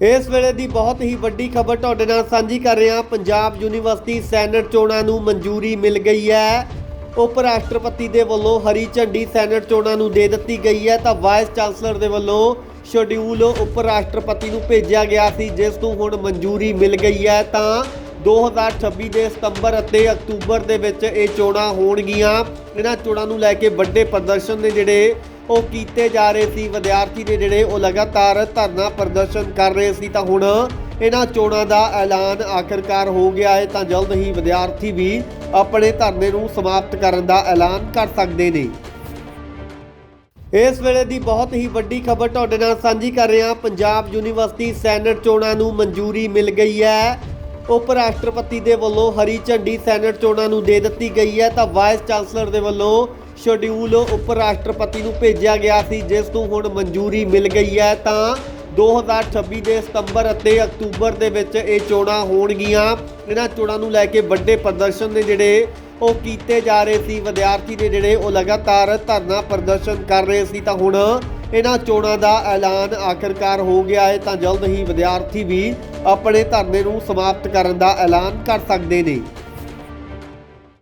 ਇਸ ਵੇਲੇ ਦੀ ਬਹੁਤ ਹੀ ਵੱਡੀ ਖਬਰ ਤੁਹਾਡੇ ਨਾਲ ਸਾਂਝੀ ਕਰ ਰਹੇ ਹਾਂ। ਪੰਜਾਬ ਯੂਨੀਵਰਸਿਟੀ ਸੈਨੇਟ ਚੋਣਾਂ ਨੂੰ ਮਨਜ਼ੂਰੀ ਮਿਲ ਗਈ ਹੈ। ਉਪ ਰਾਸ਼ਟਰਪਤੀ ਦੇ ਵੱਲੋਂ ਹਰੀ ਝੰਡੀ ਸੈਨੇਟ ਚੋਣਾਂ ਨੂੰ ਦੇ ਦਿੱਤੀ ਗਈ ਹੈ ਤਾਂ ਵਾਈਸ ਚਾਂਸਲਰ ਦੇ ਵੱਲੋਂ ਸ਼ਡਿਊਲ ਉਪ ਰਾਸ਼ਟਰਪਤੀ ਨੂੰ ਭੇਜਿਆ ਗਿਆ ਸੀ, ਜਿਸ ਨੂੰ ਹੁਣ ਮਨਜ਼ੂਰੀ ਮਿਲ ਗਈ ਹੈ। ਤਾਂ 2026 ਦੇ ਸਤੰਬਰ ਅਤੇ ਅਕਤੂਬਰ ਦੇ ਵਿੱਚ ਇਹ ਚੋਣਾਂ ਹੋਣਗੀਆਂ। ਇਹਨਾਂ ਚੋਣਾਂ ਨੂੰ ਲੈ ਕੇ ਵੱਡੇ ਪ੍ਰਦਰਸ਼ਨ ਨੇ ਜਿਹੜੇ ਉਹ ਕੀਤੇ ਜਾ ਰਹੇ ਸੀ। ਵਿਦਿਆਰਥੀ ਨੇ ਜਿਹੜੇ ਉਹ ਲਗਾਤਾਰ ਧਰਨਾ ਪ੍ਰਦਰਸ਼ਨ ਕਰ ਰਹੇ ਸੀ ਤਾਂ ਹੁਣ ਇਹਨਾਂ ਚੋਣਾਂ ਦਾ ਐਲਾਨ ਆਖਰਕਾਰ ਹੋ ਗਿਆ ਹੈ ਤਾਂ ਜਲਦ ਹੀ ਵਿਦਿਆਰਥੀ ਵੀ ਆਪਣੇ ਧਰਨੇ ਨੂੰ ਸਮਾਪਤ ਕਰਨ ਦਾ ਐਲਾਨ ਕਰ ਸਕਦੇ ਨੇ। ਇਸ ਵੇਲੇ ਦੀ ਬਹੁਤ ਹੀ ਵੱਡੀ ਖਬਰ ਤੁਹਾਡੇ ਨਾਲ ਸਾਂਝੀ ਕਰ ਰਹੇ। ਹਾਂ ਪੰਜਾਬ ਯੂਨੀਵਰਸਿਟੀ ਸੈਨੇਟ ਚੋਣਾਂ ਨੂੰ ਮਨਜ਼ੂਰੀ ਮਿਲ ਗਈ ਹੈ। ਉਪ ਰਾਸ਼ਟਰਪਤੀ ਦੇ ਵੱਲੋਂ ਹਰੀ ਝੰਡੀ ਸੈਨੇਟ ਚੋਣਾਂ ਨੂੰ ਦੇ ਦਿੱਤੀ ਗਈ ਹੈ ਤਾਂ ਵਾਈਸ ਚਾਂਸਲਰ ਦੇ ਵੱਲੋਂ ਸ਼ਡਿਊਲ ਉਪ ਰਾਸ਼ਟਰਪਤੀ ਨੂੰ ਭੇਜਿਆ ਗਿਆ ਸੀ, ਜਿਸ ਨੂੰ ਹੁਣ ਮਨਜ਼ੂਰੀ ਮਿਲ ਗਈ ਹੈ। ਤਾਂ 2026 ਦੇ ਸਤੰਬਰ ਅਤੇ ਅਕਤੂਬਰ ਦੇ ਵਿੱਚ ਇਹ ਚੋਣਾਂ ਹੋਣਗੀਆਂ। ਇਹਨਾਂ ਚੋਣਾਂ ਨੂੰ ਲੈ ਕੇ ਵੱਡੇ ਪ੍ਰਦਰਸ਼ਨ ਨੇ ਜਿਹੜੇ ਉਹ ਕੀਤੇ ਜਾ ਰਹੇ ਸੀ। ਵਿਦਿਆਰਥੀ ਨੇ ਜਿਹੜੇ ਉਹ ਲਗਾਤਾਰ ਧਰਨਾ ਪ੍ਰਦਰਸ਼ਨ ਕਰ ਰਹੇ ਸੀ। ਤਾਂ ਹੁਣ ਇਹਨਾਂ ਚੋਣਾਂ ਦਾ ਐਲਾਨ ਆਖਰਕਾਰ ਹੋ ਗਿਆ ਹੈ। ਤਾਂ ਜਲਦ ਹੀ ਵਿਦਿਆਰਥੀ ਵੀ ਆਪਣੇ ਧਰਨੇ ਨੂੰ ਸਮਾਪਤ ਕਰਨ ਦਾ ਐਲਾਨ ਕਰ ਸਕਦੇ ਨੇ।